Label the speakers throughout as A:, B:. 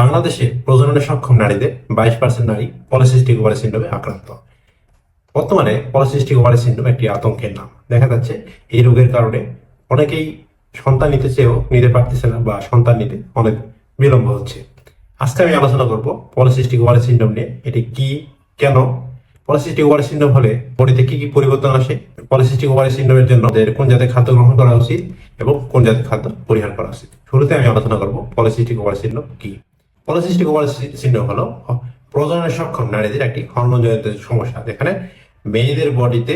A: বাংলাদেশে প্রজননে সক্ষম নারীদের বাইশ পার্সেন্ট নারী পলিসিস্টিক ওভারি সিন্ড্রোমে আক্রান্ত। বর্তমানে পলিসিস্টিক ওভারি সিন্ড্রোম একটি আতঙ্কের নাম। দেখা যাচ্ছে এই রোগের কারণে অনেকেই সন্তান নিতে চেয়েও নিতে পারতেছে না বা সন্তান নিতে অনেক বিলম্ব হচ্ছে। আজকে আমি আলোচনা করব পলিসিস্টিক ওভারি সিন্ড্রোম নিয়ে, এটি কি, কেন? পলিসিস্টিক ওভারি সিন্ড্রোম হলে বডিতে কি কি পরিবর্তন আসে? পলিসিস্টিক ওভারি সিন্ড্রোমের জন্য কোন জাতের খাদ্য গ্রহণ করা উচিত এবং কোন জাতের খাদ্য পরিহার করা উচিত? শুরুতে আমি আলোচনা করব পলিসিস্টিক ওভারি সিন্ড্রোম কি। পলিসিস্টিক ওভারি সিন্ড্রোম হলো প্রজননে সক্ষম নারীদের একটি হরমোনজনিত সমস্যা। যেখানে মেয়েদের বডিতে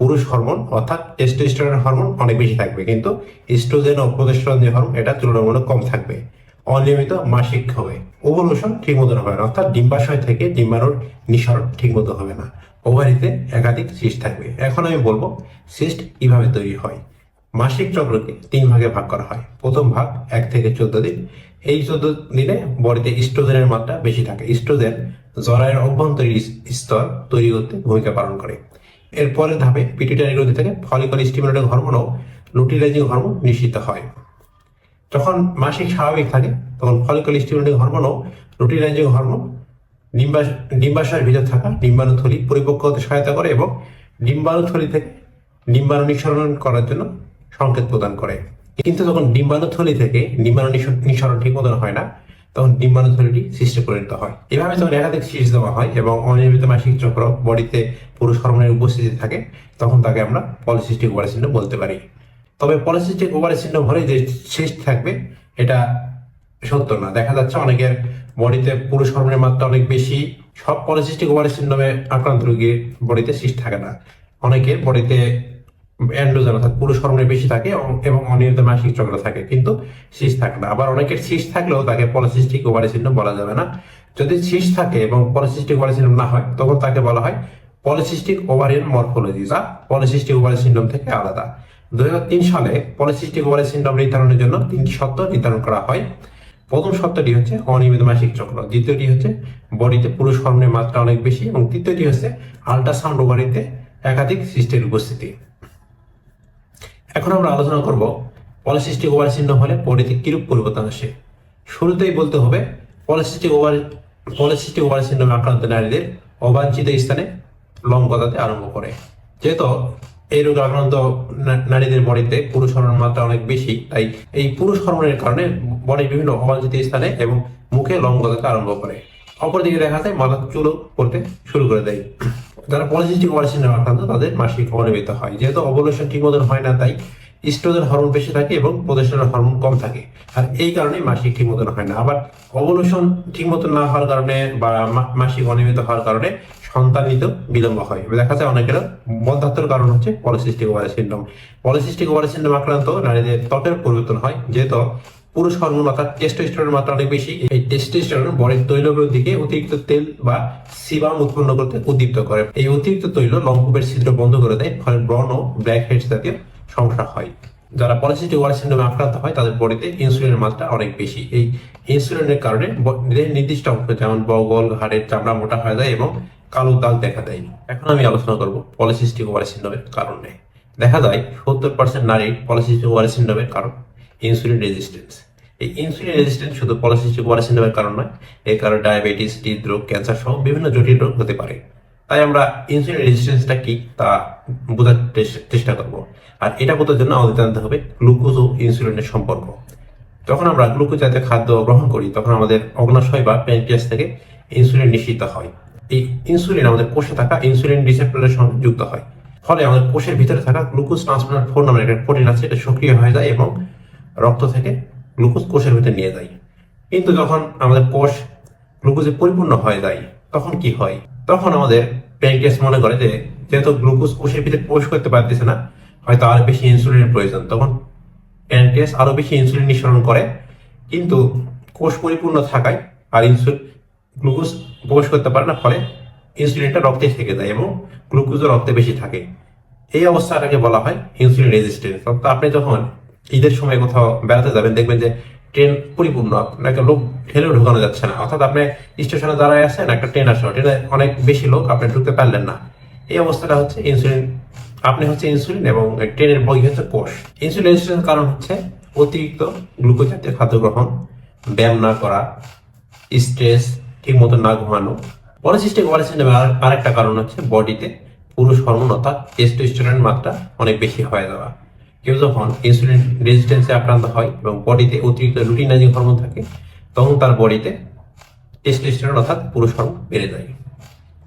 A: পুরুষ হরমোন, অর্থাৎ টেস্টোস্টেরন হরমোন অনেক বেশি থাকবে, কিন্তু ইস্ট্রোজেন ও প্রোজেস্টেরন যে হরমোন এটা তুলনামূলক কম থাকবে, অনিয়মিত মাসিক হবে ওভুলেশন ঠিক মতন হবে না, অর্থাৎ ডিম্বাশয় থেকে ডিম্বাণুর নিঃসরণ ঠিক মতো হবে না। ওভারিতে একাধিক সিস্ট থাকবে। এখন আমি বলব সিস্ট কীভাবে তৈরি হয়? মাসিক চক্রকে তিন ভাগে ভাগ করা হয়। প্রথম ভাগ এক থেকে চোদ্দ দিন এই চোদ্দ দিনে বডিতে ইস্ট্রোজেনের মাত্রা বেশি থাকে। ইস্ট্রোজেন জরায়ের অভ্যন্তরীণ স্তর তৈরি করতে ভূমিকা পালন করে। এর পরের ধাপে পিটুইটারি গ্রন্থি থেকে ফলিকল স্টিমুলেটিং হরমোন ও লুটিলাইজিং হরমোন নিশ্চিত হয়। যখন মাসিক স্বাভাবিক থাকে, তখন ফলিকল স্টিমুলেটিং হরমোন ও লুটিলাইজিং হরমোন ডিম্বাশ ডিম্বাশয়ের ভিতর থাকা ডিম্বাণুথলি পরিপক্ক হতে সহায়তা করে এবং ডিম্বাণুথলি থেকে ডিম্বাণু নিঃসরণ করার জন্য সংকেত প্রদান করে। কিন্তু যখন ডিম্বাণুথলি থেকে ডিম্বাণু নিঃস- নিঃসরণ ঠিক মতন হয় না, তখন ডিম্বাণুথলিটি সৃষ্টি পরিণত হয়। এভাবে যখন একাধিক শীষ দেওয়া হয় এবং অনিয়মিত মাসিক চক্র বডিতে পুরুষ হরমোনের উপস্থিতি থাকে, তখন তাকে আমরা পলিসিস্টিক ওভারি সিন্ড্রোম বলতে পারি। তবে পলিসিস্টিক ওভারি সিন্ড্রোম হলে যে সিস্ট থাকবে, এটা সত্য না। দেখা যাচ্ছে অনেকের বডিতে পুরুষ হরমোনের মাত্রা অনেক বেশি, সব পলিসিস্টিক ওভারি সিন্ড্রোমে আক্রান্ত রোগীর বডিতে সিস্ট থাকে না। অনেকের বডিতে অ্যান্ড্রোজেন অর্থাৎ পুরুষ হরমোনের বেশি থাকে এবং- অনিয়মিত মাসিক চক্র থাকে, কিন্তু শীষ থাকে না। আবার অনেকের সিস্ট থাকলেও তাকে পলিসিস্টিক ওভারি সিন্ড্রোম বলা যাবে না। যদি সিস্ট থাকে এবং পলিসিস্টিক ওভারি সিন্ড্রোম না হয়, তখন তাকে বলা হয় পলিসিস্টিক ওভারিয়ান মরফোলজি যা পলিসিস্টিক ওভারি সিন্ড্রোম থেকে আলাদা। দুই হাজার তিন সালে পলিসিস্টিক ওভারি সিন্ড্রোম নির্ধারণের জন্য তিনটি শর্ত নির্ধারণ করা হয়। প্রথম শর্তটি হচ্ছে অনিয়মিত মাসিক চক্র। দ্বিতীয়টি হচ্ছে বডিতে পুরুষ হরমোনের মাত্রা অনেক বেশি এবং তৃতীয়টি হচ্ছে আল্ট্রাসাউন্ড ওভারিতে একাধিক সিস্টের উপস্থিতি। এখন আমরা আলোচনা করব পলিসিস্টিক ওভার সিন্ড্রোম হলে বডিতে কিরূপ পরিবর্তন আসে। শুরুতেই বলতে হবে, পলিসিস্টিক ওভার পলিসিস্টিক ওভার সিন্ড্রোমে আক্রান্ত নারীদের অবাঞ্ছিত স্থানে লং গজাতে আরম্ভ করে। যেহেতু এই রোগে আক্রান্ত নারীদের বডিতে পুরুষ হরমোনের মাত্রা অনেক বেশি, তাই এই পুরুষ হরমোনের কারণে বডির বিভিন্ন অবাঞ্ছিত স্থানে এবং মুখে লং গজাতে আরম্ভ করে। অপরদিকে দেখা যায় মাথার চুলও পড়তে শুরু করে দেয়। যারা পলিসিস্টিক ওভার সিন্ড্রোমে আক্রান্ত, তাদের মাসিক অনিয়মিত হয়। যেহেতু অবলেশন ঠিক মতন হয় না, তাই ইস্ট্রোজেন হরমোন বেশি থাকে এবং প্রদেশের হরমোন কম থাকে। আর এই কারণে মাসিক ঠিক মতন হয় না। আবার অবলেশন ঠিক মতন না হওয়ার কারণে বা মাসিক অনিয়মিত হওয়ার কারণে সন্তান নিতে বিলম্ব হয়। দেখা যায় অনেকের মধ্যাত্তর কারণ হচ্ছে polycystic ovary syndrome. Polycystic ovary syndrome আক্রান্ত নারীদের ত্বকের পরিবর্তন হয়। যেহেতু পুরুষ হরমোন অর্থাৎ টেস্টোস্টেরনের মাত্রা অনেক বেশি। এই টেস্টোস্টেরন বডির দিকে অতিরিক্ত তেল বা সিবাম উৎপন্ন করতে উদ্দীপ্ত করে। এই অতিরিক্ত তৈল লম্পের ছিদ্র বন্ধ করে দেয়, ফলে ব্রণ ও ব্ল্যাক হেডস জাতীয় সমস্যা হয়। যারা পলিসিস্টিক ওভার সিন্ড্রোমে আক্রান্ত হয়, তাদের বডিতে ইনসুলিনের মাত্রা অনেক বেশি। এই ইনসুলিনের কারণে দেহের নির্দিষ্ট অংশ, যেমন বগল, ঘাড়ের চামড়া মোটা হয়ে যায় এবং কালো দাগ দেখা দেয়। এখন আমি আলোচনা করব পলিসিস্টিক ওভার সিন্ড্রোমের কারণ। দেখা যায়, সত্তর পার্সেন্ট নারীর পলিসিস্টিক ওভার সিন্ড্রোমের কারণ। ইনসুলিন রেজিস্ট্যান্স এই ইনসুলিন রেজিস্ট্যান্স শুধু পলিসিস্টিক ওভার সিন্ড্রোমের কারণ নয়, এর কারণে ডায়াবেটিস হৃদরোগ ক্যান্সার সহ বিভিন্ন জটিল রোগ হতে পারে। তাই আমরা ইনসুলিন রেজিস্ট্যান্সটা কি তা বোঝার চেষ্টা করব। আর এটা বোঝার জন্য আমাদের জানতে হবে গ্লুকোজ ও ইনসুলিনের সম্পর্ক। যখন আমরা গ্লুকোজ জাতীয় খাদ্য গ্রহণ করি, তখন আমাদের অগ্নাশয় বা প্যানক্রিয়াস থেকে ইনসুলিন নিঃসৃত হয়। এই ইনসুলিন আমাদের কোষে থাকা ইনসুলিন রিসেপ্টরের সঙ্গে যুক্ত হয়। ফলে আমাদের কোষের ভিতরে থাকা গ্লুকোজ ট্রান্সফার ফোর নামের একটা প্রোটিন আছে, এটা সক্রিয় হয়ে যায় এবং রক্ত থেকে গ্লুকোজ কোষের ভিতরে নিয়ে যায়। কিন্তু যখন আমাদের কোষ গ্লুকোজে পরিপূর্ণ হয়ে যায়, তখন কি হয়? তখন আমাদের প্যানক্রিয়াস মনে করে যে, যেহেতু গ্লুকোজ কোষের ভিতরে প্রবেশ করতে পারতেছে না, হয়তো আরও বেশি ইনসুলিনের প্রয়োজন। তখন প্যানক্রিয়াস আরও বেশি ইনসুলিন নিঃসরণ করে, কিন্তু কোষ পরিপূর্ণ থাকায় আর ইনসুলিন গ্লুকোজ প্রবেশ করতে পারে না, ফলে ইনসুলিনটা রক্তে থেকে যায় এবং গ্লুকোজও রক্তে বেশি থাকে। এই অবস্থাটাকে বলা হয় ইনসুলিন রেজিস্ট্যান্স। অর্থাৎ আপনি যখন ঈদের সময় কোথাও বেড়াতে যাবেন, দেখবেন যে ট্রেন পরিপূর্ণ আপনাকে লোক ঠেলেও ঢুকানো যাচ্ছে না। অর্থাৎ আপনি স্টেশনে দাঁড়ায় আছেন, একটা ট্রেন আসলো ট্রেনে অনেক বেশি লোক, আপনি ঢুকতে পারলেন না। এই অবস্থাটা হচ্ছে ইনসুলিন, আপনি হচ্ছে ইনসুলিন এবং ট্রেনের বই হচ্ছে কোষ। ইনসুলিন কারণ হচ্ছে অতিরিক্ত গ্লুকোজ জাতীয় খাদ্য গ্রহণ, ব্যায়াম না করা, স্ট্রেস ঠিক মতো না ঘুমানো। পলিসিস্টিক ওভারি আরেকটা কারণ হচ্ছে বডিতে পুরুষ হরমোন, অর্থাৎ টেস্টোস্টেরনের মাত্রা অনেক বেশি হয়ে যাওয়া। কেউ যখন ইনসুলিন রেজিস্ট্যান্সে আক্রান্ত হয় এবং বডিতে অতিরিক্ত লুটিনাইজিং হরমোন থাকে তখন তার বডিতে টেস্টোস্টেরন অর্থাৎ পুরুষ হরমোন বেড়ে যায়।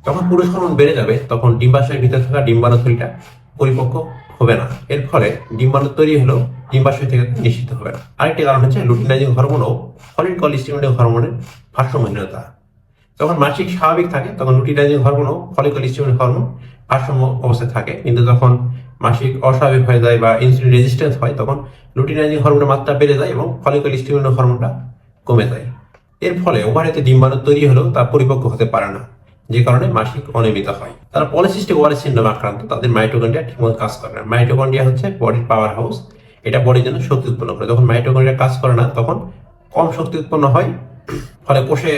A: যখন পুরুষ হরমোন বেড়ে যাবে, তখন ডিম্বাশয়ের ভিতরে থাকা ডিম্বাণুথলিটা পরিপক্ক হবে না। এর ফলে ডিম্বাণু তৈরি হলেও ডিম্বাশয় থেকে নিশ্চিত হবে না। আরেকটি কারণ হচ্ছে লুটিনাইজিং হরমোন ও ফলিকল স্টিমুলেটিং হরমোনের ভারসাম্যহীনতা। যখন মাসিক স্বাভাবিক থাকে, তখন লুটিনাইজিং হরমোন ও ফলিকল হরমোন ভারসাম্য অবস্থায় থাকে। কিন্তু যখন মাসিক অস্বাভাবিক হয়ে যায় বা ইনসুলিন রেজিস্ট্যান্স হয়, তখন লুটিনাইজিং হরমোনের মাত্রা বেড়ে যায় এবং ফলিকল স্টিমুলেটিং হরমোনটা কমে যায়। এর ফলে ওভারিতে ডিম্বাণু তৈরি হলেও তা পরিপক্ক হতে পারে না, যে কারণে মাসিক অনিয়মিত হয়। তারা পলিসিস্টিক ওভারি সিন্ড্রোমে আক্রান্ত, তাদের মাইটোকন্ড্রিয়া ঠিকমতো কাজ করে না। মাইটোকন্ড্রিয়া হচ্ছে বডির পাওয়ার হাউস এটা বডির জন্য শক্তি উৎপন্ন করে। যখন মাইটোকন্ড্রিয়া কাজ করে না, তখন কম শক্তি উৎপন্ন হয়, ফলে কোষে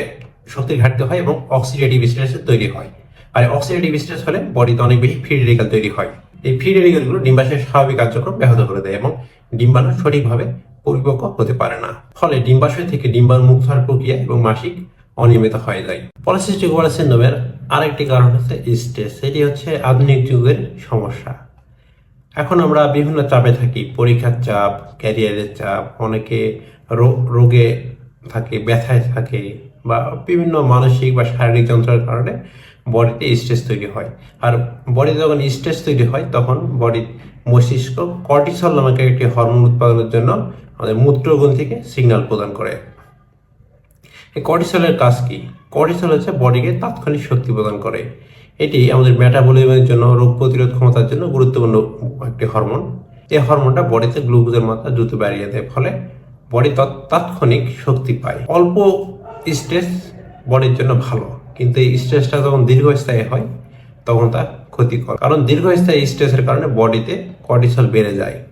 A: শক্তির ঘাটতি হয় এবং অক্সিডেটিভ স্ট্রেস তৈরি হয়। আর অক্সিডেটিভ স্ট্রেস হলে বডিতে অনেক বেশি ফ্রি তৈরি হয়। এই ফ্রি রেডিক্যালগুলো ডিম্বাশয়ের স্বাভাবিক কার্যক্রম ব্যাহত করে দেয় এবং ডিম্বাণু সঠিকভাবে পরিপক্ক হতে পারে না। ফলে ডিম্বাশয় থেকে ডিম্বাণু মুক্ত হওয়ার প্রক্রিয়া এবং মাসিক অনিয়মিত হয়ে যায়। পলিসিস্টিক ওভারি সিন্ড্রোমের আরেকটি কারণ হচ্ছে স্ট্রেস, এটি হচ্ছে আধুনিক যুগের সমস্যা। এখন আমরা বিভিন্ন চাপে থাকি, পরীক্ষার চাপ, ক্যারিয়ারের চাপ, অনেকে রোগে থাকে, ব্যথায় থাকে বা বিভিন্ন মানসিক বা শারীরিক যন্ত্রের কারণে বডিতে স্ট্রেস তৈরি হয়। আর বডিতে যখন স্ট্রেস তৈরি হয়, তখন বডির মস্তিষ্ক কর্টিসল নামক একটি হরমোন উৎপাদনের জন্য আমাদের মূত্রগুণ থেকে সিগন্যাল প্রদান করে। এই কর্টিসলের কাজ কি? কর্টিসল হচ্ছে বডিকে তাৎক্ষণিক শক্তি প্রদান করে। এটি আমাদের মেটাবলিজমের জন্য, রোগ প্রতিরোধ ক্ষমতার জন্য গুরুত্বপূর্ণ একটি হরমোন এই হরমোনটা বডিতে গ্লুকোজের মাত্রা দ্রুত বাড়িয়ে দেয়, ফলে বডি তৎ- তাৎক্ষণিক শক্তি পায়। অল্প স্ট্রেস বডির জন্য ভালো। কিন্তু এই স্ট্রেসটা যখন দীর্ঘস্থায়ী হয়, তখন তা ক্ষতিকর কারণ দীর্ঘস্থায়ী স্ট্রেসের কারণে বডিতে কর্টিসল বেড়ে যায়।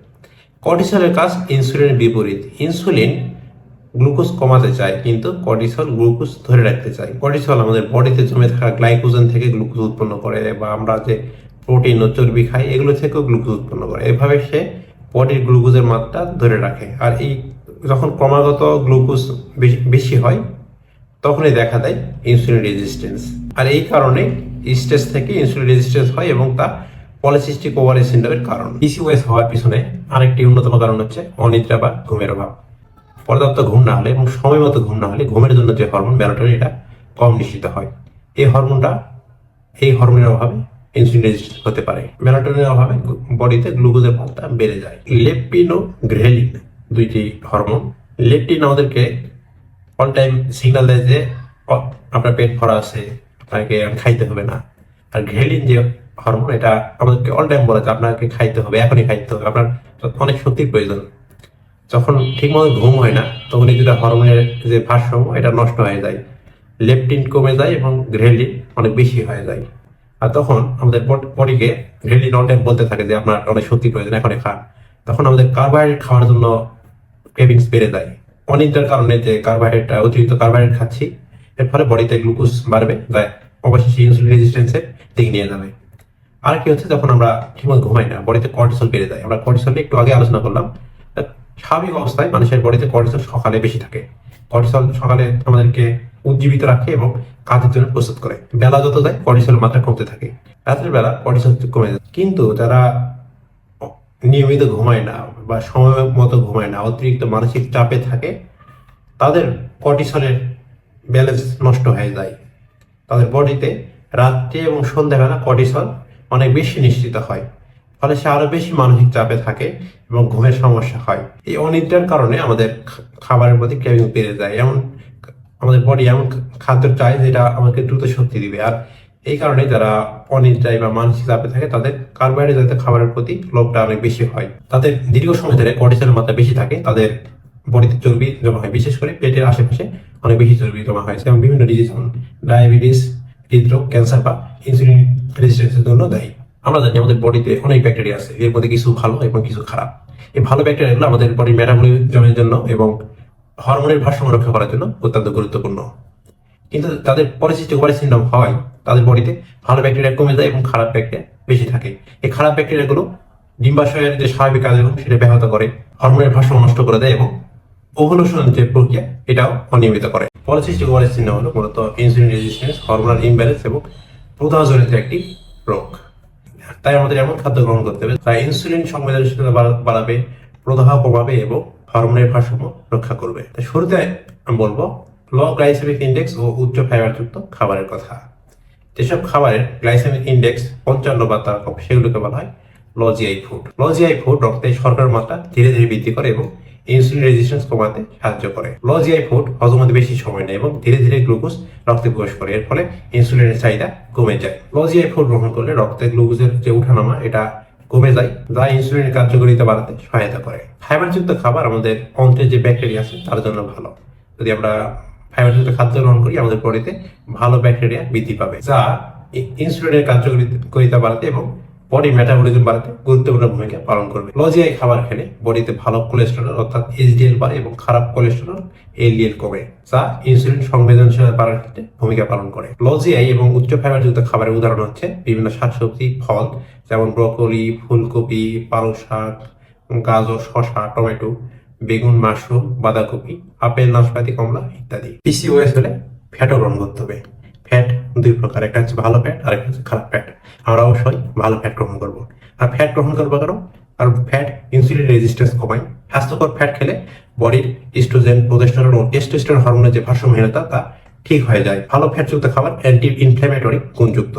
A: কর্টিসলের কাজ ইনসুলিনের বিপরীত। ইনসুলিন গ্লুকোজ কমাতে চায়, কিন্তু কর্টিসল গ্লুকোজ ধরে রাখতে চায়। কর্টিসল আমাদের বডিতে জমে থাকা গ্লাইকোজেন থেকে গ্লুকোজ উৎপন্ন করে বা আমরা যে প্রোটিন ও চর্বি খাই, এগুলো থেকেও গ্লুকোজ উৎপন্ন করে। এভাবে সে বডির গ্লুকোজের মাত্রা ধরে রাখে। আর এই যখন ক্রমাগত গ্লুকোজ বেশি- বেশি হয় তখনই দেখা দেয় ইনসুলিন রেজিস্ট্যান্স আর এই কারণে স্ট্রেস থেকে ইনসুলিন রেজিস্ট্যান্স হয় এবং তা পলিসিস্টিক ওভারি সিন্ড্রোমের কারণ। পিসিওএস হওয়ার পিছনে আরেকটি অন্যতম কারণ হচ্ছে অনিদ্রা বা ঘুমের অভাব। পর্যাপ্ত ঘুম না হলে এবং সময় মতো ঘুম না হলে ঘুমের জন্য যে হরমোন মেলাটোনিন এটা কম নিশ্চিত হয়। এই হরমোনটা এই হরমোনের অভাবে ইনসুলিন রেজিস্ট হতে পারে। মেলাটোনিনের অভাবে বডিতে গ্লুকোজের মাত্রা বেড়ে যায়। লেপটিন ও গ্রেলিন দুইটি হরমোন লেপটিন আমাদেরকে অল টাইম সিগন্যাল দেয় যে আপনার পেট ভরা আছে, আপনাকে খাইতে হবে না। আর ঘ্রেলিন যে হরমোন এটা আমাদেরকে অল টাইম বলে যে, আপনাকে খাইতে হবে, এখনই খাইতে হবে। আপনার অনেক শক্তির প্রয়োজন। যখন ঠিকমতো ঘুম হয় না, তখন এই দুটা হরমোনের যে ভারসাম্য, এটা নষ্ট হয়ে যায়। লেপটিন কমে যায় এবং গ্রেলিন অনেক বেশি হয়ে যায়। আর তখন আমাদের বডিকে গ্রেলিন অল টাইম বলতে থাকে যে, আপনার অনেক শক্তি প্রয়োজন, এখনই খান তখন আমাদের কার্বোহাইড্রেট খাওয়ার জন্য ক্রেভিংস বেড়ে যায়। অনিদ্রার কারণে যে কার্বোহাইড্রেট অতিরিক্ত কার্বোহাইড্রেট খাচ্ছি, এর ফলে বডিতে গ্লুকোজ বাড়বে যা অবশেষে ইনসুলিন রেজিস্ট্যান্সের দিকে নিয়ে যাবে। আর কি হচ্ছে, যখন আমরা ঠিকমতো ঘুমাই না, বডিতে কর্টিসল বেড়ে যায়। আমরা কর্টিসল একটু আগে আলোচনা করলাম। স্বাভাবিক অবস্থায় মানুষের বডিতে কর্টিসল সকালে বেশি থাকে। কর্টিসল সকালে আমাদেরকে উজ্জীবিত রাখে এবং কাজের জন্য প্রস্তুত করে। বেলা যত যায় কর্টিসল মাত্রা কমতে থাকে। রাতের বেলা কর্টিসল কমে যায়। কিন্তু যারা নিয়মিত ঘুমায় না বা সময় মতো ঘুমায় না, অতিরিক্ত মানসিক চাপে থাকে, তাদের কর্টিসলের ব্যালেন্স নষ্ট হয়ে যায়। তাদের বডিতে রাত্রে এবং সন্ধ্যাবেলা কর্টিসল অনেক বেশি নিশ্চিত হয়, ফলে সে আরও বেশি মানসিক চাপে থাকে এবং ঘুমের সমস্যা হয়। এই অনিদ্রার কারণে আমাদের খাবারের প্রতি ক্রেভিং বেড়ে যায়। এমন, আমাদের বডি এমন খাদ্য চায় যেটা আমাকে দ্রুত শক্তি দিবে। আর এই কারণে যারা অনিদ্রায় বা মানসিক চাপে থাকে, তাদের কার্বোহাইড্রেট খাবারের প্রতি লোভটা অনেক বেশি হয়। তাদের দীর্ঘ সময় ধরে কর্টিসলের মাত্রা বেশি থাকে, তাদের বডিতে চর্বি জমা হয়। বিশেষ করে পেটের আশেপাশে অনেক বেশি চর্বি জমা হয়, যেমন বিভিন্ন ডিজিজ যেমন ডায়াবেটিস হৃদরোগ ক্যান্সার বা ইনসুলিন রেজিস্ট্যান্সের জন্য দায়ী। আমরা জানি আমাদের বডিতে অনেক ব্যাকটেরিয়া আছে, এর মধ্যে কিছু ভালো এবং কিছু খারাপ। এই ভালো ব্যাকটেরিয়াগুলো আমাদের বডির মেটাবলিজমের জন্য এবং হরমোনের ভারসাম্য রক্ষা করার জন্য অত্যন্ত গুরুত্বপূর্ণ। কিন্তু তাদের পলিসিস্টিক ওভারি সিন্ড্রোম হয় তাদের বডিতে ভালো ব্যাকটেরিয়া কমে যায় এবং খারাপ ব্যাকটেরিয়া বেশি থাকে। এই খারাপ ব্যাকটেরিয়াগুলো ডিম্বাশয়ের যে স্বাভাবিক কার্যক্রম সেটা ব্যাহত করে, হরমোনের ভারসাম্য নষ্ট করে দেয় এবং ওভুলেশন যে প্রক্রিয়া, এটাও অনিয়মিত করে। পলিসিস্টিক ওভারের চিহ্ন হলো মূলত ইনসুলিন রেজিস্ট্যান্স, হরমোনাল ইমব্যালেন্স এবং প্রদাহজনিত একটি রোগ। তাই আমাদের এমন খাদ্য গ্রহণ করতে হবে তাই ইনসুলিন সংবেদনশীলতা বাড়া- বাড়াবে, প্রদাহ কমাবে এবং হরমোনের ভারসাম্য রক্ষা করবে। তাই শুরুতে আমি বলব লো গ্লাইসেমিক ইন্ডেক্স ও উচ্চ ফাইবারযুক্ত খাবারের কথা। যেসব খাবারের গ্লাইসেমিক ইন্ডেক্স পঞ্চান্ন বা তার কম, সেগুলোকে বলা হয় লজিআই ফুড লজিআই ফুড রক্তে শর্করার মাত্রা ধীরে ধীরে বৃদ্ধি করে এবং ইনসুলিন রেজিস্ট্যান্স কমাতে সাহায্য করে। লজিআই ফুড হজম বেশি সময় নেয় এবং ধীরে ধীরে গ্লুকোজ রক্তে প্রবেশ করে। এর ফলে ইনসুলিনের চাহিদা কমে যায়। লজিআই ফুড গ্রহণ করলে রক্তে গ্লুকোজের যে উঠানামা, এটা কমে যায়, যা ইনসুলিনের কার্যকারিতা বাড়াতে সহায়তা করে। ফাইবারযুক্ত খাবার আমাদের অন্ত্রের যে ব্যাকটেরিয়া আছে, তার জন্য ভালো। যদি আমরা ফাইবারযুক্ত খাদ্য গ্রহণ করি, আমাদের বডিতে ভালো ব্যাকটেরিয়া বৃদ্ধি পাবে, যা ইনসুলিনের কার্যকারিতা বাড়াতে এবং বডি মেটাবলিজম বাড়াতে গুরুত্বপূর্ণ ভূমিকা পালন করবে। লজিয়াই খাবার খেলে বডিতে ভালো কোলেস্টেরল অর্থাৎ এইচডিএল বাড়ে এবং খারাপ কোলেস্টেরল এলডিএল কমে, যা ইনসুলিন সংবেদনশীলতা বাড়ার ক্ষেত্রে ভূমিকা পালন করে। লজিয়াই এবং উচ্চ ফাইবারযুক্ত খাবারের উদাহরণ হচ্ছে বিভিন্ন শাকসবজি, ফল, যেমন ব্রকলি ফুলকপি, পালং শাক, গাজর, শসা, টমেটো বেগুন, মাশরুম, বাঁধাকপি, আপেল, নাশপাতি, কমলা ইত্যাদি। পিসিওএস হলে ফ্যাটও গ্রহণ করতে হবে। ফ্যাট দুই প্রকার, একটা হচ্ছে ভালো ফ্যাট আর একটা হচ্ছে খারাপ ফ্যাট। আমরা অবশ্যই ভালো ফ্যাট গ্রহণ করব। আর ফ্যাট গ্রহণ করব কারণ আর ফ্যাট ইনসুলিন রেজিস্ট্যান্স কমায়। স্বাস্থ্যকর ফ্যাট খেলে বডির ইস্ট্রোজেন প্রোজেস্টেরন ও টেস্টোস্টেরন হরমোনের যে ভারসাম্যহীনতা, তা ঠিক হয়ে যায়। ভালো ফ্যাটযুক্ত খাবার অ্যান্টি ইনফ্ল্যামেটরি গুণযুক্ত,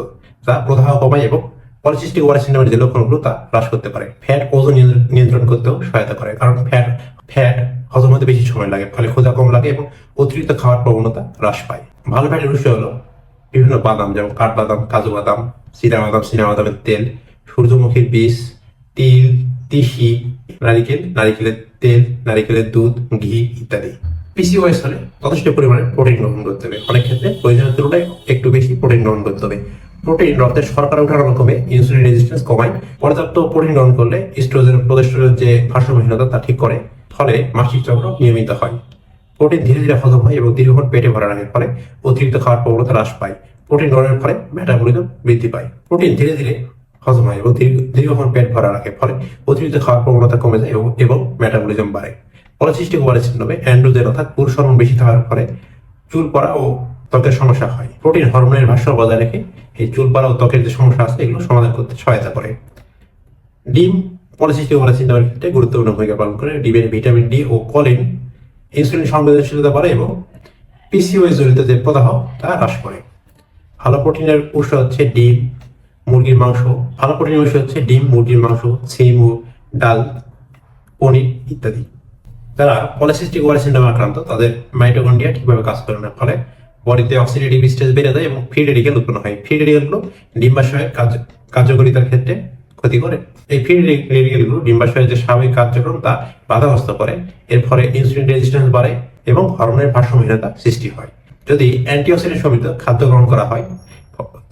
A: যা প্রদাহ কমায় এবং পলিসিস্টিক ওভার সিন্ড্রোমের যে লক্ষণগুলো, তা হ্রাস করতে পারে। ফ্যাট ওজন নিয়ন্ত্রণ করতেও সহায়তা করে। কারণ ফ্যাট ফ্যাট হজম হতে বেশি সময় লাগে, ফলে ক্ষুধা কম লাগে এবং অতিরিক্ত খাওয়ার প্রবণতা হ্রাস পায়। ভালো ফ্যাটের উৎস হলো বিভিন্ন বাদাম, যেমন কাঠবাদাম, কাজু বাদাম চীনা বাদাম চীনা বাদামের তেল, সূর্যমুখীর বীজ, তিল, তিসি, নারিকেল, নারিকেলের তেল, নারিকেলের দুধ, ঘি ইত্যাদি। পিসিওএস হলে যথেষ্ট পরিমাণে প্রোটিন গ্রহণ করতে হবে। অনেক ক্ষেত্রে প্রয়োজনের তুলনায় একটু বেশি প্রোটিন গ্রহণ করতে হবে। প্রোটিন রক্তের শর্করা উঠানো কমে ইনসুলিন রেজিস্ট্যান্স কমায়। পর্যাপ্ত প্রোটিন গ্রহণ করলে ইস্ট্রোজেন প্রোজেস্টেরনের যে ভারসাম্যহীনতা তা ঠিক করে। ফলে মাসিক চক্র নিয়মিত হয়। প্রোটিন ধীরে ধীরে হজম হয় এবং দীর্ঘক্ষণ পেটে ভরা রাখার ফলে অতিরিক্ত খাওয়ার প্রবণতা হ্রাস পায়। প্রোটিন গ্রহণের ফলে মেটাবলিজম বৃদ্ধি পায়। প্রোটিন ধীরে ধীরে হজম হয় এবং দীর্ঘক্ষণ পেট ভরা রাখে, ফলে অতিরিক্ত খাওয়ার প্রবণতা কমে যায় এবং- মেটাবলিজম বাড়ে। পলিসিস্টিক ওভারের সিন্ড্রোমে অ্যান্ড্রোজেন অর্থাৎ পুরুষ হরমোন বেশি থাকার ফলে চুল পড়া ও ত্বকের সমস্যা হয়। প্রোটিন হরমোনের ভারসাম্য বজায় রেখে এই চুল পড়া ও ত্বকের যে সমস্যা আছে, এগুলো সমাধান করতে সহায়তা করে। ডিম পলিসিস্টিক ওভারের সিন্ড্রোমের ক্ষেত্রে গুরুত্বপূর্ণ ভূমিকা পালন করে। ডিমের ভিটামিন ডি ও কলিন ইনসুলিন সংবেদনশীলতা বাড়ে এবং পিসিওএস জনিত যে প্রদাহ, তা হ্রাস করে। ভালো প্রোটিনের উৎস হচ্ছে ডিম, মুরগির মাংস। ভালো প্রোটিনের উৎস হচ্ছে ডিম, মুরগির মাংস, সিম ও ডাল, পনির ইত্যাদি। যারা পলিসিস্টিক ওভার সিন্ড্রোমে আক্রান্ত, তাদের মাইটোকন্ড্রিয়া ঠিকভাবে কাজ করে না। ফলে বডিতে অক্সিডেটিভ স্টেজ বেড়ে যায় এবং ফ্রি রেডিকেল উৎপন্ন হয়। ফ্রি রেডিকেলগুলো ডিম্বাশয়ের কার্য কার্যকারিতার ক্ষেত্রে ক্ষতি করে। এই ফ্রি রেডিকেলগুলো ডিম্বাশয়ের যে স্বাভাবিক কার্যক্রম, তা বাধাগ্রস্ত করে। এর ফলে ইনসুলিন রেজিস্ট্যান্স বাড়ে এবং হরমোনের ভারসাম্যহীনতা সৃষ্টি হয়। যদি অ্যান্টিঅক্সিডেন্ট সমৃদ্ধ খাদ্য গ্রহণ করা হয়,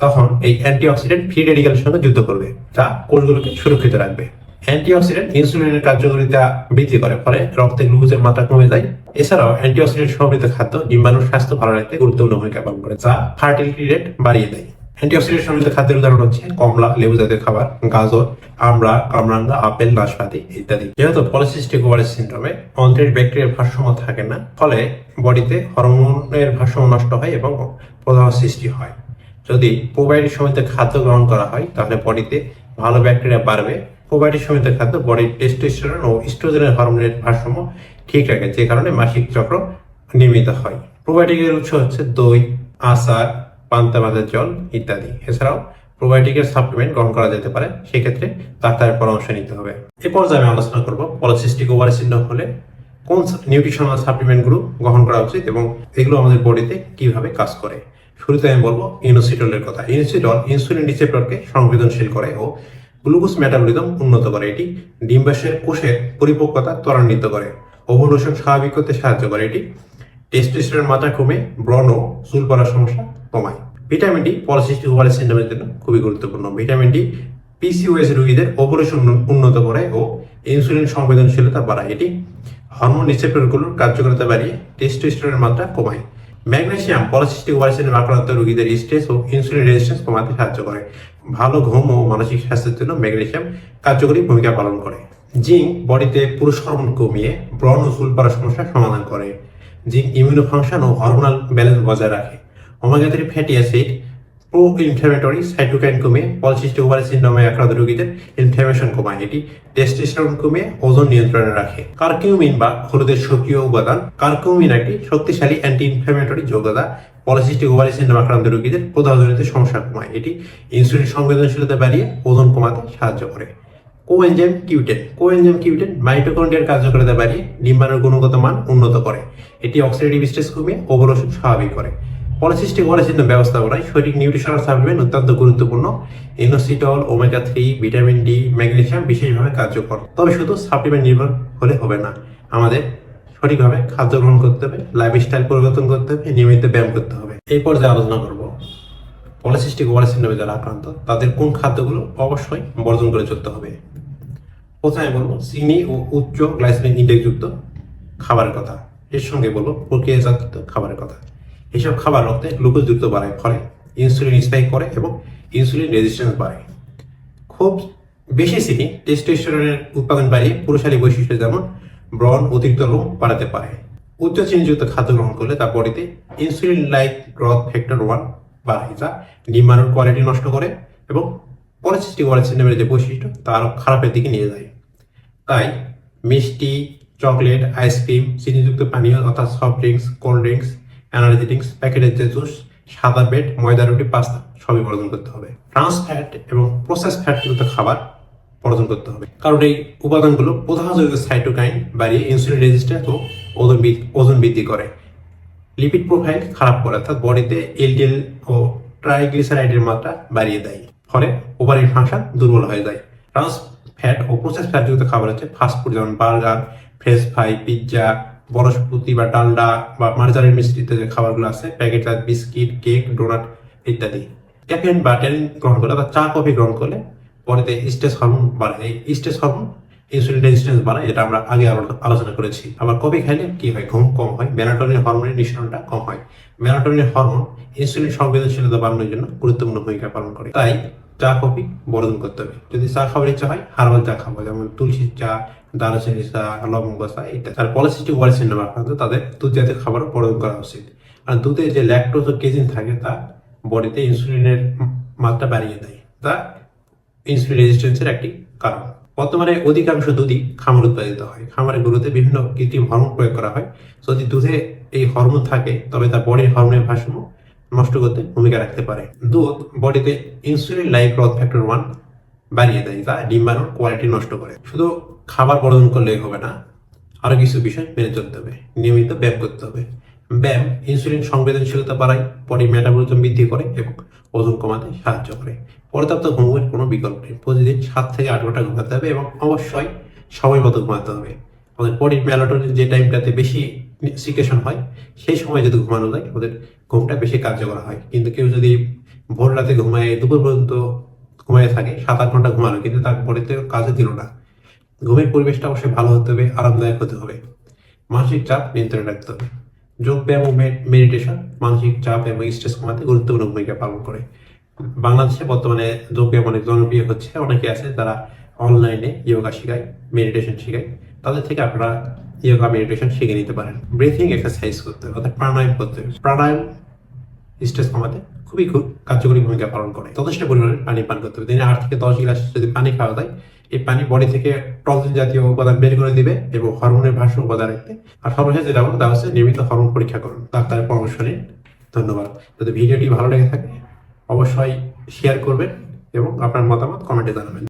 A: তখন এই অ্যান্টিঅক্সিডেন্ট ফ্রি রেডিকেলের সঙ্গে যুদ্ধ করবে, যা কোষগুলোকে সুরক্ষিত রাখবে। অ্যান্টিঅক্সিডেন্ট ইনসুলিনের কার্যকারিতা বৃদ্ধি করে, ফলে রক্তে গ্লুকোজের মাত্রা কমে যায়। এছাড়াও অ্যান্টিঅক্সিডেন্ট সমৃদ্ধ খাদ্য ডিম্বাণুর স্বাস্থ্য ভালো রাখতে গুরুত্বপূর্ণ ভূমিকা পালন করে, যা ফার্টিলিটি রেট বাড়িয়ে দেয়। অ্যান্টিঅক্সিডেন্ট সমৃদ্ধ খাদ্যের উদাহরণ হচ্ছে কমলা, লেবু জাতীয় খাবার, গাজর, আমড়া, কামরাঙ্গা, আপেল, নাশপাতি ইত্যাদি। যেহেতু পলিসিস্টিক ওভারের সিন্ড্রোমে অন্ত্রের ব্যাকটেরিয়ার ভারসাম্য থাকে না, ফলে বডিতে হরমোনের ভারসাম্য নষ্ট হয় এবং প্রদাহ সৃষ্টি হয়। যদি প্রোবায়োটিক সমিত খাদ্য গ্রহণ করা হয়, তাহলে বডিতে ভালো ব্যাকটেরিয়া বাড়বে। প্রোবায়োটিক সমিত খাদ্য বডির টেস্টোস্টেরন ও ইস্ট্রোজেনের হরমোনের ভারসাম্য ঠিক রাখে, যে কারণে মাসিক চক্র নিয়মিত হয়। প্রোবায়োটিকের উৎস হচ্ছে দই, আচার পান্তা ভাতের জল ইত্যাদি। এছাড়াও প্রোবায়োটিকের সাপ্লিমেন্ট গ্রহণ করা যেতে পারে। সেক্ষেত্রে ডাক্তারের পরামর্শ নিতে হবে। এ পর্যায়ে আমি আলোচনা করব পলিসিস্টিক ওভার সিন্ড্রোম হলে কোন নিউট্রিশনাল সাপ্লিমেন্টগুলো গ্রহণ করা উচিত এবং এগুলো আমাদের বডিতে কীভাবে কাজ করে। শুরুতে আমি বলব ইনোসিটলের কথা। ইনোসিটল ইনসুলিন রিসেপ্টরকে সংবেদনশীল করে ও গ্লুকোজ মেটাবলিজম উন্নত করে। এটি ডিম্বাশয়ের কোষের পরিপক্কতা ত্বরান্বিত করে। ওভুলেশন স্বাভাবিক করতে সাহায্য করে। এটি টেস্টোস্টেরন মাত্রা কমে, ব্রণ ও চুল পড়ার সমস্যা কমায়। ভিটামিন ডি পলিসিস্টিক ওভারের সিন্ড্রোমের জন্য খুবই গুরুত্বপূর্ণ। ভিটামিন ডি পিসিওএস রোগীদের ওভুলেশন উন্নত করে ও ইনসুলিন সংবেদনশীলতা বাড়ায়। এটি হরমোন রিসেপ্টরগুলোর কার্যকারিতা বাড়িয়ে টেস্টোস্টেরনের মাত্রা কমায়। ম্যাগনেসিয়াম পলিসিস্টিক ওভার সিন্ড্রোমে আক্রান্ত রোগীদের স্ট্রেস ও ইনসুলিন রেজিস্ট্যান্স কমাতে সাহায্য করে। ভালো ঘুম ও মানসিক স্বাস্থ্যের জন্য ম্যাগনেসিয়াম কার্যকরী ভূমিকা পালন করে। জিঙ্ক বডিতে পুরুষ হরমোন কমিয়ে ব্রণ ও চুল পড়ার সমস্যা সমাধান করে। জিঙ্ক ইমিউনো ফাংশন ও হরমোনাল ব্যালেন্স বজায় রাখে। Omega three fatty acid pro inflammatory cytokine কমে পলিসিস্টিক ওভারি সিন্ড্রোমে আক্রান্ত রোগীদের ইনফ্ল্যামেশন কমায়, এটি টেস্টোস্টেরন কমে, ওজন নিয়ন্ত্রণে রাখে। কার্কিউমিন বা হলুদের সক্রিয় উপাদান কার্কিউমিন একটি শক্তিশালী অ্যান্টি ইনফ্ল্যামেটরি যোগ্যতা পলিসিস্টিক ওভারি সিন্ড্রোম আক্রান্ত রোগীদের প্রদাহজনিত সমস্যা কমায়, এটি ইনসুলিন সংবেদনশীলতা বাড়িয়ে ওজন কমাতে সাহায্য করে। Coenzyme Q ten. কোএনজাইম কিউটেন মাইটোকন্ড্রিয়ার কার্যকারিতা বাড়িয়ে ডিম্বাণুর গুণগত মান উন্নত করে। এটি অক্সিডেটিভ স্ট্রেস কমিয়ে ওভারোশন স্বাভাবিক করে। পলিসিস্টিক ওভারিসিন্ড ব্যবস্থাপনায় সঠিক নিউট্রিশনাল সাপ্লিমেন্ট অত্যন্ত গুরুত্বপূর্ণ। Inositol, omega three, vitamin D magnesium বিশেষভাবে কার্যকর। তবে শুধু সাপ্লিমেন্ট নির্ভর হলে হবে না। আমাদের সঠিকভাবে খাদ্য গ্রহণ করতে হবে লাইফস্টাইল পরিবর্তন করতে হবে, নিয়মিত ব্যায়াম করতে হবে। এই পর্যায়ে আলোচনা করব পলিসিস্টিক ওভারি সিন্ড্রোমে যারা আক্রান্ত। তাদের কোন খাদ্যগুলো অবশ্যই বর্জন করে চলতে হবে? প্রথমে বলব? চিনি ও উচ্চ গ্লাইসেমিক ইন্ডেক্সযুক্ত খাবারের কথা। এর সঙ্গে বলব প্রক্রিয়াজাত খাবারের কথা। এসব খাবার রক্তে গ্লুকোজ বাড়ায়, ফলে ইনসুলিন স্পাইক করে এবং ইনসুলিন রেজিস্ট্যান্স বাড়ায় খুব বেশি চিনি টেস্টোস্টেরনের উৎপাদন বাড়িয়ে পুরুষালী বৈশিষ্ট্য যেমন ব্রণ অতিরিক্ত লোম বাড়াতে পারে। উচ্চ চিনিযুক্ত খাদ্য গ্রহণ করলে তার বডিতে insulin like growth factor one বাড়ায়, যা ডিম্বাণুর কোয়ালিটি নষ্ট করে এবং পলিসিস্টিক ওয়ারের সিস্টেমের যে বৈশিষ্ট্য, তা আরও খারাপের দিকে নিয়ে যায়। তাই মিষ্টি, চকলেট, আইসক্রিম, চিনিযুক্ত পানীয় অর্থাৎ soft drinks cold drinks energy drinks প্যাকেটের যে জুস সাদা ব্রেড ময়দা, রুটি, পাস্তা সবই বর্জন করতে হবে। ট্রান্স ফ্যাট এবং প্রসেস ফ্যাটযুক্ত খাবার বর্জন করতে হবে। কারণ এই উপাদানগুলো প্রধানত সাইটোকাইন বাড়িয়ে ইনসুলিন রেজিস্ট্যান্স ও ওজন ওজন বৃদ্ধি করে। লিপিড প্রোফাইল খারাপ করে, অর্থাৎ বডিতে এলডিএল ও ট্রাইগ্লিসারাইডের মাত্রা বাড়িয়ে দেয়। ফলে ওভারির ফাংশন দুর্বল হয়ে যায়। ট্রান্স ফ্যাট ও প্রসেস ফ্যাটযুক্ত খাবার হচ্ছে ফাস্টফুড যেমন বার্গার ফ্রেশ ফ্রাই, পিৎজা, বনস্পতি বা ডালডা বা মার্জারের মিশ্রিত যে খাবারগুলো আছে, প্যাকেট বিস্কিট, কেক, ডোনাট ইত্যাদি। ক্যাফেন বা ট্যান গ্রহণ করলে বা চা, কফি গ্রহণ করলে পরেতে স্ট্রেস হরমোন বাড়ে, এই স্ট্রেস হরমোন ইনসুলিন রেজিস্ট্যান্স বাড়ায় এটা আমরা আগে আলো- আলোচনা করেছি। আবার কফি খাইলে? কি হয়? ঘুম কম হয়। মেলাটোনিন হরমোনের নিঃসরণটা কম হয়। মেলাটোনিন হরমোন ইনসুলিন সংবেদনশীলতা বাড়ানোর জন্য গুরুত্বপূর্ণ ভূমিকা পালন করে। তাই চা, কফি বর্জন করতে হবে। যদি চা খাবার ইচ্ছা হয়, হার্বাল চা খাব। যেমন তুলসী চা দারুচিনি চা, লবঙ্গ চা ইত্যাদি আর পলিসিস্টিক ওয়ারি সিন্ড্রোম আক্রান্ত তাদের দুধ জাতীয় খাবারও বর্জন করা উচিত। আর দুধে যে ল্যাকটোজ ও কেজিন থাকে, তা বডিতে ইনসুলিনের মাত্রা বাড়িয়ে দেয়। তা ইনসুলিন রেজিস্ট্যান্সের একটি কারণ। বর্তমানে অধিকাংশ দুধই খামার উৎপাদিত হয়। খামারের গরুতে বিভিন্ন কৃত্রিম হরমোন প্রয়োগ করা হয়। যদি দুধে এই হরমোন থাকে, তবে তা বডির হরমোনের ভারসাম্য নষ্ট করতে ভূমিকা রাখতে পারে। দুধ বডিতে insulin like growth factor one বাড়িয়ে দেয়, যা ডিম্বাণুর কোয়ালিটি নষ্ট করে। শুধু খাবার বর্জন করলেই হবে না আরও কিছু বিষয় মেনে চলতে হবে। নিয়মিত ব্যায়াম করতে হবে। ব্যায়াম ইনসুলিন সংবেদনশীলতা বাড়ায় বডি মেটাবলিজম বৃদ্ধি করে এবং ওজন কমাতে সাহায্য করে। পর্যাপ্ত ঘুমের কোনো বিকল্প নেই। প্রতিদিন সাত থেকে আট ঘণ্টা ঘুমাতে হবে এবং অবশ্যই সময় মতো ঘুমাতে হবে। আমাদের বডির মেলাটোনিন যে টাইমটাতে বেশি সিকেশন হয়, সেই সময় যদি ঘুমানো যায়, আমাদের ঘুমটা বেশি কার্যকর হয়। কিন্তু কেউ যদি ভোর রাতে ঘুমায়, দুপুর পর্যন্ত ঘুমায় থাকে, সাত আট ঘণ্টা ঘুমানো কিন্তু তার বডিতে কাজে দিল না। ঘুমের পরিবেশটা অবশ্যই ভালো হতে হবে, আরামদায়ক হতে হবে। মানসিক চাপ নিয়ন্ত্রণে রাখতে হবে। যোগ ব্যায়াম ও মেডিটেশন মানসিক চাপ এবং স্ট্রেস কমাতে গুরুত্বপূর্ণ ভূমিকা পালন করে। বাংলাদেশে বর্তমানে যোগ ব্যায়াম অনেক জনপ্রিয় হচ্ছে। অনেকে আছে যারা অনলাইনে যোগা শেখায় মেডিটেশন শেখায়। তাদের থেকে আপনারা যোগা মেডিটেশন শিখে নিতে পারেন। ব্রিথিং এক্সারসাইজ করতে হবে, অর্থাৎ প্রাণায়াম করতে হবে। প্রাণায়াম স্ট্রেস কমাতে খুবই খুব কার্যকরী ভূমিকা পালন করে। যথেষ্ট পরিমাণে পানি পান করতে হবে। দিনে আট থেকে দশ গ্লাস যদি পানি খাওয়া যায় এই পানি বডি থেকে টক্সিন জাতীয় উপাদান বের করে দিবে এবং হরমোনের ভারসাম্য বজায় রাখতে। আর সর্বশেষ যেটা বলো তা হচ্ছে নিয়মিত হরমোন পরীক্ষা করুন। ডাক্তারের পরামর্শ নিন। ধন্যবাদ। যদি ভিডিওটি ভালো লেগে থাকে, অবশ্যই শেয়ার করবেন এবং আপনার মতামত কমেন্টে জানাবেন।